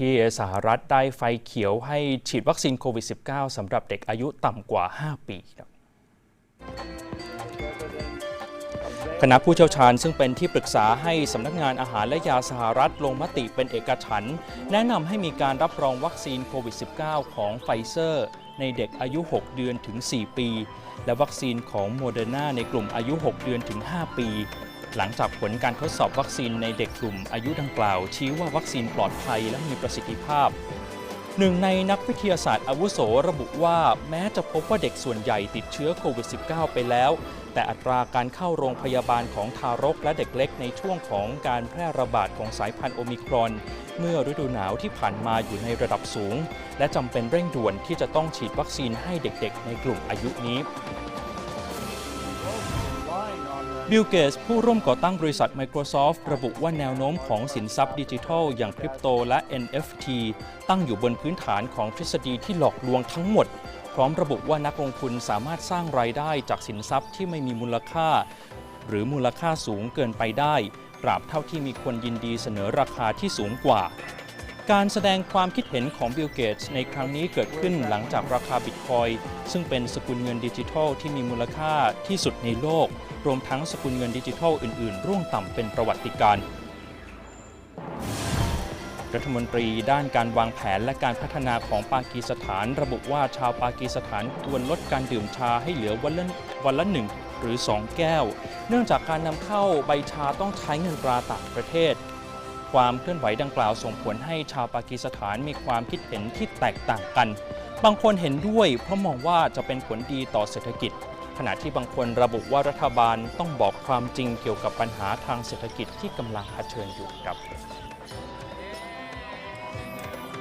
ที่สหรัฐได้ไฟเขียวให้ฉีดวัคซีนโควิด -19 สำหรับเด็กอายุต่ำกว่า 5 ปีครับคณะผู้เชี่ยวชาญซึ่งเป็นที่ปรึกษาให้สำนักงานอาหารและยาสหรัฐลงมติเป็นเอกฉันท์แนะนำให้มีการรับรองวัคซีนโควิด -19 ของไฟเซอร์ ในเด็กอายุ 6 เดือนถึง 4 ปี และวัคซีนของโมเดอร์นาในกลุ่มอายุ 6 เดือนถึง 5 ปี หลังจากผลการทดสอบวัคซีนในเด็กกลุ่มอายุดังกล่าว ชี้ว่าวัคซีนปลอดภัยและมีประสิทธิภาพ หนึ่งในนักวิทยาศาสตร์อาวุโสระบุว่าแม้จะพบว่าเด็กส่วนใหญ่ติดเชื้อโควิด -19 ไปแล้ว แต่อัตราการเข้าโรงพยาบาลของทารกและเด็กเล็กในช่วงของการแพร่ระบาดของสายพันธุ์โอมิครอน เมื่อฤดูหนาวที่ผ่านมาอยู่ในระดับสูง และจำเป็นเร่งด่วนที่จะต้องฉีดวัคซีนให้เด็กๆ ในกลุ่มอายุนี้ บิลเกตส์ผู้ร่วมก่อตั้งบริษัท Microsoft ระบุว่าแนวโน้มของสินทรัพย์ดิจิทัล อย่างคริปโตและ NFT ตั้งอยู่บนพื้นฐานของทฤษฎีที่หลอกลวงทั้งหมด พร้อมระบุว่านักลงทุนสามารถสร้างรายได้จากสินทรัพย์ที่ไม่มีมูลค่า หรือมูลค่าสูงเกินไปได้ตราบเท่าที่มีคนยินดีเสนอราคาที่สูงกว่า การแสดงความคิดเห็นของบิลเกตส์ในครั้งนี้เกิดขึ้นหลังจากราคาบิตคอยซึ่งเป็นสกุลเงินดิจิทัลที่มีมูลค่าที่สุดในโลก รวมทั้งสกุลเงินดิจิทัลอื่นๆ ร่วงต่ำเป็นประวัติการณ์รัฐมนตรีด้านการวางแผนและการพัฒนาของปากีสถาน ระบุว่าชาวปากีสถานควรลดการดื่มชาให้เหลือวันละวันละหนึ่งหรือ 2 แก้ว เนื่องจากการนำเข้าใบชาต้องใช้เงินตราต่างประเทศ ความเคลื่อนไหวดังกล่าวส่งผลให้ชาวปากีสถานมีความคิดเห็นที่แตกต่างกัน บางคนเห็นด้วยเพราะมองว่าจะเป็นผลดีต่อเศรษฐกิจ ขณะที่บางคนระบุว่ารัฐบาลต้องบอกความจริงเกี่ยวกับปัญหาทางเศรษฐกิจที่กำลังเผชิญอยู่ครับ